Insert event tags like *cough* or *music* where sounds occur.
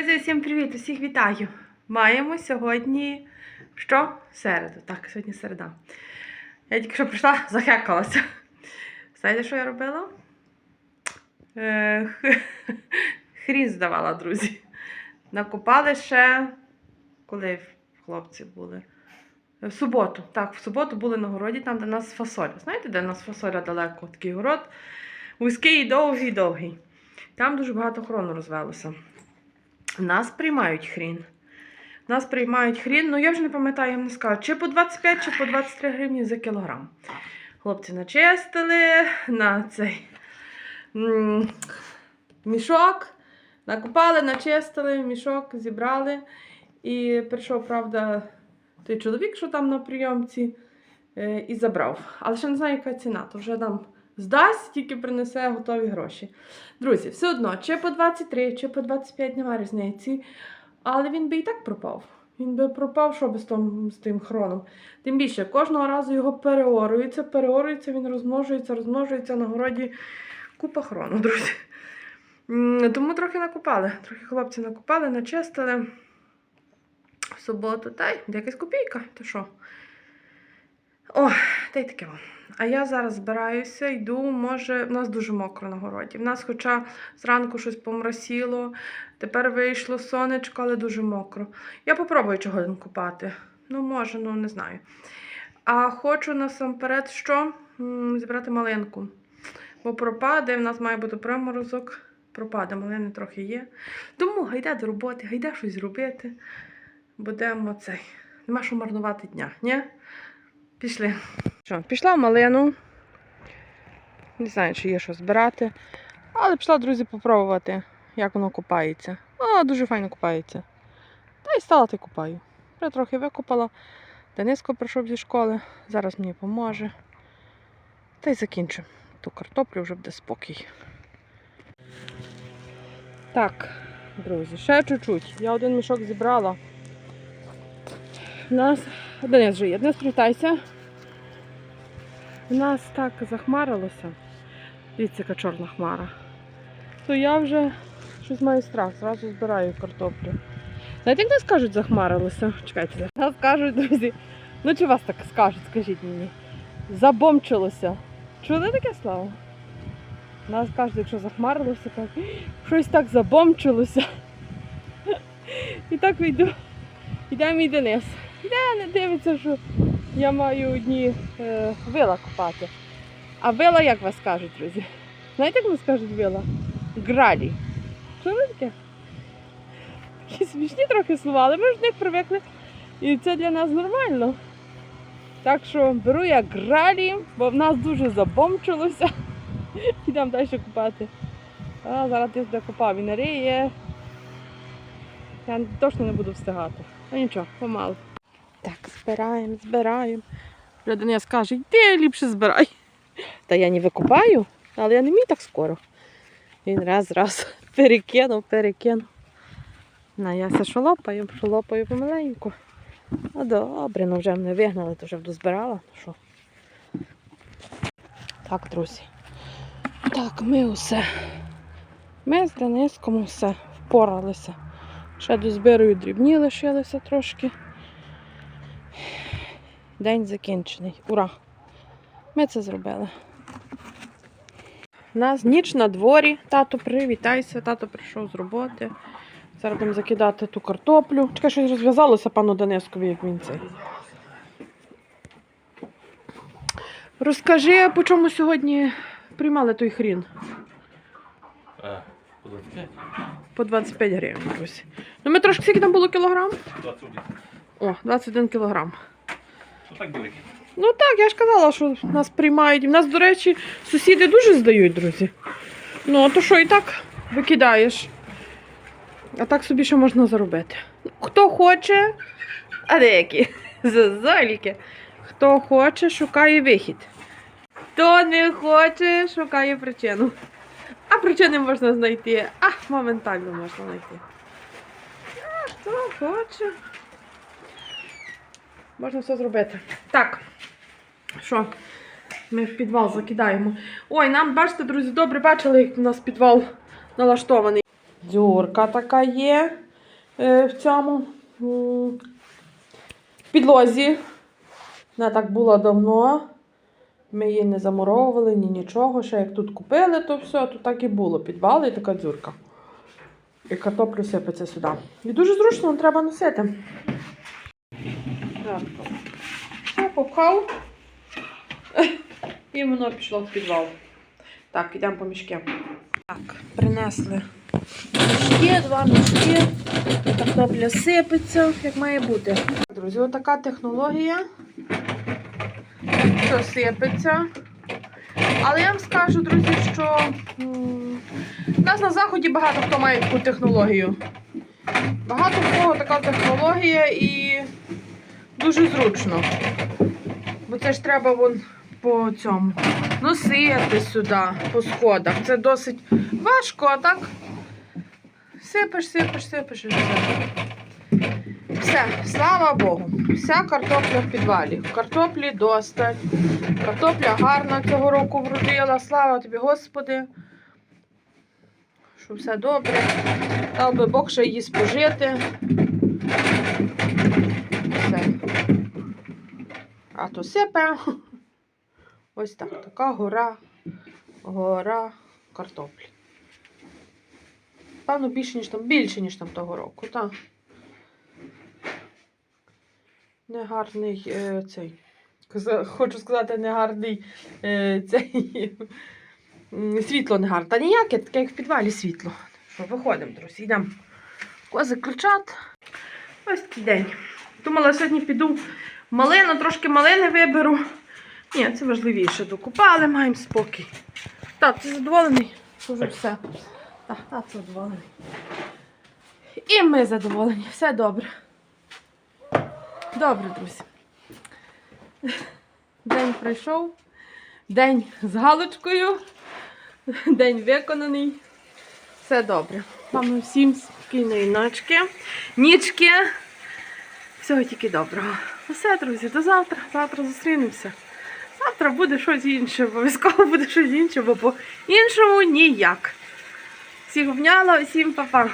Друзі, всім привіт! Усіх вітаю! Маємо сьогодні що? Середу. Так, сьогодні середа. Я тільки що прийшла, захекалася. Знаєте, що я робила? Е, *laughs* Хрін здавала, друзі. Накопали ще, коли хлопці були. В суботу. Так, в суботу були на городі, там, де нас фасоля. Знаєте, де нас фасоля далеко? Такий город. Вузький, довгий, довгий. Там дуже багато хрону розвелося. Нас приймають хрін. Нас приймають хрін, ну я вже не пам'ятаю, я вам не скажу, чи по 25, чи по 23 гривні за кілограм. Хлопці начистили на цей мішок, накопали, начистили, мішок зібрали. І прийшов, правда, той чоловік, що там на прийомці, е, і забрав. Але ще не знаю, яка ціна, то вже нам здасть, тільки принесе готові гроші. Друзі, все одно, чи по 23, чи по 25 немає різниці. Але він би і так пропав. Він би пропав, що би з, том, з тим хроном. Тим більше, кожного разу його переорується, переорується, він розмножується, розмножується на городі купа хрону, друзі. Тому трохи накопали. Трохи хлопці накопали, начистили. В суботу, та й якась копійка, то що? О, та й таке. воно. А я зараз збираюся, йду, може, в нас дуже мокро на городі. В нас, хоча зранку щось помросіло, тепер вийшло сонечко, але дуже мокро. Я попробую чого купати. Ну, може, ну не знаю. А хочу насамперед що? Зібрати малинку. Бо пропаде, в нас має бути приморозок. Пропаде, малини трохи є. Тому гайда до роботи, гайда щось робити. Будемо цей. Нема що марнувати дня, ні? Пішли. Що, пішла в малину. Не знаю, чи є що збирати. Але пішла, друзі, попробувати, як воно купається. А, дуже файно купається. Та й стала та й купаю. Вже трохи викопала. Дениско прийшов зі школи, зараз мені поможе. Та й закінчу. Ту картоплю вже буде спокій. Так, друзі, ще чуть-чуть. Я один мішок зібрала. У нас Денис вже є. Денис, привітайся. У нас так захмарилося. Дивіться, яка чорна хмара. То я вже щось маю страх, зразу збираю картоплю. Знаєте, як нас кажуть, захмарилося? Чекайте, нас кажуть, друзі. Ну чи вас так скажуть, скажіть мені. Забомчилося. Чули таке слово? Нас кажуть, якщо захмарилося, так щось так забомчилося. І так вийду. Іде мій Денис. Іде, не дивиться, що я маю одні е, вила копати. А вила, як вас кажуть, друзі? Знаєте, як вас кажуть вила? Гралі. Чули таке? Такі смішні трохи слова, але ми ж до них привикли. І це для нас нормально. Так що беру я гралі, бо в нас дуже забомчилося. *laughs* Йдемо далі купати. А зараз ти де копав і нариє. Я точно не буду встигати. Ну нічого, помалу. Так, збираємо, збираємо. Вже Денис каже, йди ліпше збирай. Та я не викупаю, але я не вмію так скоро. Він раз, раз *laughs* перекинув, перекинув. На, я все шолопаю, шолопаю помаленьку. Ну добре, ну вже мене вигнали, то вже буду збирала. ну Що? Так, друзі. Так, ми усе. Ми з Дениском все впоралися. Ще дозбирую дрібні лишилися трошки. День закінчений. Ура! Ми це зробили. У нас ніч на дворі. Тато, привітайся, тато прийшов з роботи. Зараз будемо закидати ту картоплю. Чекай, щось розв'язалося пану Денискові, як він цей. Розкажи, по чому сьогодні приймали той хрін? А, по 25? По 25 гривень, друзі. Ну ми трошки скільки там було кілограм? 21. О, 21 кілограм. Ну так велике. Ну так, я ж казала, що нас приймають. У нас, до речі, сусіди дуже здають, друзі. Ну, а то що і так викидаєш. А так собі ще можна заробити. Хто хоче, а деякі *laughs* зазольки. Хто хоче, шукає вихід. Хто не хоче, шукає причину. А причини можна знайти. А, моментально можна знайти. А хто хоче. Можна все зробити. Так. Що? Ми в підвал закидаємо. Ой, нам, бачите, друзі, добре бачили, як у нас підвал налаштований. Дзюрка така є. е, в цьому в підлозі. Вона так була давно. Ми її не замуровували, ні нічого. Ще як тут купили, то все, то так і було. Підвал і така дзюрка. І картоплю сипеться сюди. І дуже зручно, треба носити. Все, попхав. *laughs* І воно пішло в підвал. Так, йдемо по мішки. Так, принесли мішки, два мішки. Картопля сипеться, як має бути. Друзі, отака технологія. Що сипеться. Але я вам скажу, друзі, що у нас на заході багато хто має таку технологію. Багато в кого така технологія і дуже зручно. Бо це ж треба вон по цьому носити сюди, по сходах. Це досить важко, а так сипеш, сипеш, сипеш і все. Все, слава Богу, вся картопля в підвалі. Картоплі достать. Картопля гарна цього року вродила. Слава тобі, Господи. Що все добре. Дав би Бог ще її спожити. То сипе. Ось так. Така гора. Гора картоплі. Певно, більше, ніж там, більше, ніж там того року, так. Негарний е, цей. Хочу сказати, негарний е, цей. Світло негарне. Та ніяке, таке як в підвалі світло. Виходимо, друзі, йдемо. Кози кричать. Ось такий день. Думала, сьогодні піду малину, трошки малини виберу. Ні, це важливіше. Докупали, маємо спокій. Так, ти задоволений? Вже все. Так, так, задоволений. І ми задоволені. Все добре. Добре, друзі. День пройшов. День з галочкою. День виконаний. Все добре. Вам всім спокійної ночки, нічки. Всього тільки доброго. Все, друзі, до завтра. Завтра зустрінемося. Завтра буде щось інше, обов'язково буде щось інше, бо по-іншому ніяк. Всіх обняла, всім па-па.